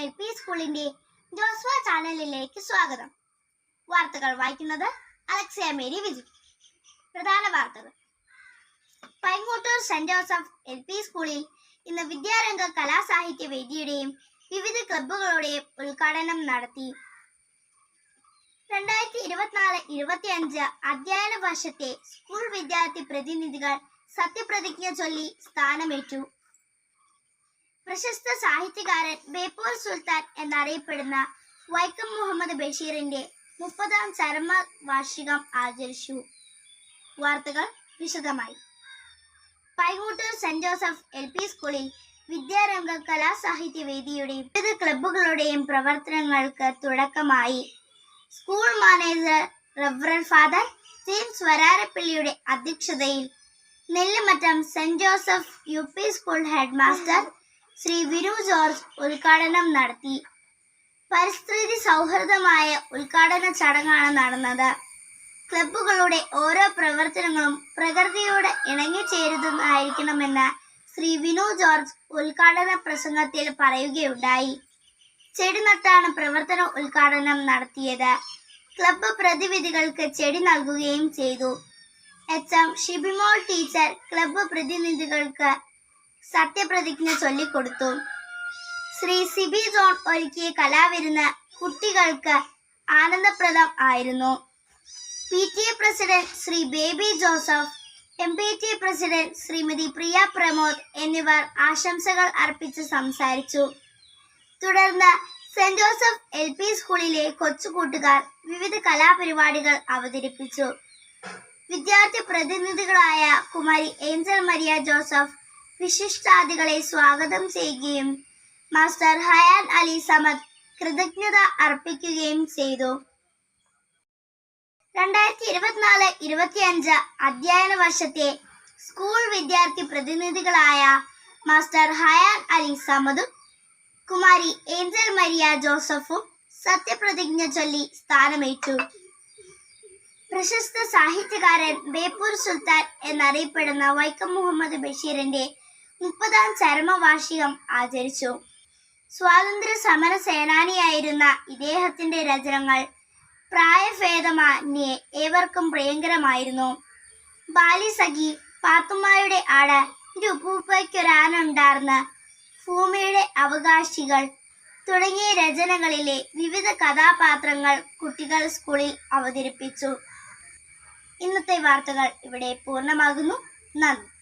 L P സ്കൂളിന്റെ ജോസ്വ ചാനലിലേക്ക് സ്വാഗതം. വാർത്തകൾ വായിക്കുന്നത് അലക്സിയ മേരി വിജി. പ്രധാന വാർത്തകൾ. Paingottoor Saint Joseph L P സ്കൂളിൽ ഇന്ന് വിദ്യാരംഗ കലാസാഹിത്യ വേദിയുടെയും വിവിധ ക്ലബുകളുടെയും ഉദ്ഘാടനം നടത്തി. രണ്ടായിരത്തി ഇരുപത്തിനാല് ഇരുപത്തിയഞ്ച് അധ്യയന വർഷത്തെ സ്കൂൾ വിദ്യാർത്ഥി പ്രതിനിധികൾ സത്യപ്രതിജ്ഞ ചൊല്ലി സ്ഥാനമേറ്റു. പ്രശസ്ത സാഹിത്യകാരൻ ബേപ്പൂർ സുൽത്താൻ എന്നറിയപ്പെടുന്ന വൈക്കം മുഹമ്മദ് ബഷീറിന്റെ മുപ്പതാം ചരമ വാർഷികം ആചരിച്ചു. വാർത്തകൾ വിശദമായി. Paingottoor Saint Joseph L P സ്കൂളിൽ വിദ്യാരംഗ കലാസാഹിത്യ വേദിയുടെയും വിവിധ ക്ലബ്ബുകളുടെയും പ്രവർത്തനങ്ങൾക്ക് തുടക്കമായി. School manager reverend father James വരാരപ്പള്ളിയുടെ അധ്യക്ഷതയിൽ Nellimattom Saint Joseph U P school head master Shri വിരു George ഉദ്ഘാടനം നടത്തി. പരിസ്ഥിതി സൗഹൃദമായ ഉദ്ഘാടന ചടങ്ങാണ് നടന്നത്. ക്ലബ്ബുകളുടെ ഓരോ പ്രവർത്തനങ്ങളും പ്രകൃതിയോട് ഇണങ്ങിച്ചേരുന്നതായിരിക്കണമെന്ന് ശ്രീ വിനു ജോർജ് ഉദ്ഘാടന പ്രസംഗത്തിൽ പറയുകയുണ്ടായി. ചെടി നട്ടാണ് പ്രവർത്തന ഉദ്ഘാടനം നടത്തിയത്. ക്ലബ്ബ് പ്രതിവിധികൾക്ക് ചെടി നൽകുകയും ചെയ്തു. H. M. Shibimol teacher club പ്രതിനിധികൾക്ക് സത്യപ്രതിജ്ഞ ചൊല്ലിക്കൊടുത്തു. ശ്രീ സിബി ജോൺ ഒരുക്കിയ കലാവിരുന്ന് കുട്ടികൾക്ക് ആനന്ദപ്രദം ആയിരുന്നു. P T A president Shri Baby Joseph M P T president Shrimati Priya Pramod എന്നിവർ ആശംസകൾ അർപ്പിച്ച് സംസാരിച്ചു. തുടർന്ന് സെന്റ് ജോസഫ് എൽ പി സ്കൂളിലെ കൊച്ചുകൂട്ടുകാർ വിവിധ കലാപരിപാടികൾ അവതരിപ്പിച്ചു. വിദ്യാർത്ഥി പ്രതിനിധികളായ കുമാരി ഏഞ്ചൽ മരിയ ജോസഫ് വിശിഷ്ടാതികളെ സ്വാഗതം ചെയ്യുകയും മാസ്റ്റർ ഹയാൻ അലി സമദ് കൃതജ്ഞത അർപ്പിക്കുകയും ചെയ്തു. രണ്ടായിരത്തി ഇരുപത്തിനാല് ഇരുപത്തിയഞ്ച് അധ്യയന വർഷത്തെ സ്കൂൾ വിദ്യാർത്ഥി പ്രതിനിധികളായ മാസ്റ്റർ ഹയാൻ അലി സമദും കുമാരി ഏഞ്ചൽ മരിയ ജോസഫും സത്യപ്രതിജ്ഞ ചൊല്ലി സ്ഥാനമേറ്റു. പ്രശസ്ത സാഹിത്യകാരൻ ബേപ്പൂർ സുൽത്താൻ എന്നറിയപ്പെടുന്ന വൈക്കം മുഹമ്മദ് ബഷീറിന്റെ മുപ്പതാം ചരമവാർഷികം ആചരിച്ചു. സ്വാതന്ത്ര്യ സമര സേനാനിയായിരുന്ന ഇദ്ദേഹത്തിന്റെ രചനകൾ പ്രായഭേദമന്യേ ഏവർക്കും പ്രിയങ്കരമായിരുന്നു. ബാലിസഖി പാത്തുമ്മയുടെ ആട് ഉപ്പൂപ്പയ്ക്കൊരാനുണ്ടാർന്ന് ഭൂമിയുടെ അവകാശികൾ തുടങ്ങിയ രചനകളിലെ വിവിധ കഥാപാത്രങ്ങൾ കുട്ടികൾ സ്കൂളിൽ അവതരിപ്പിച്ചു. ഇന്നത്തെ വാർത്തകൾ ഇവിടെ പൂർണമാകുന്നു. നന്ദി.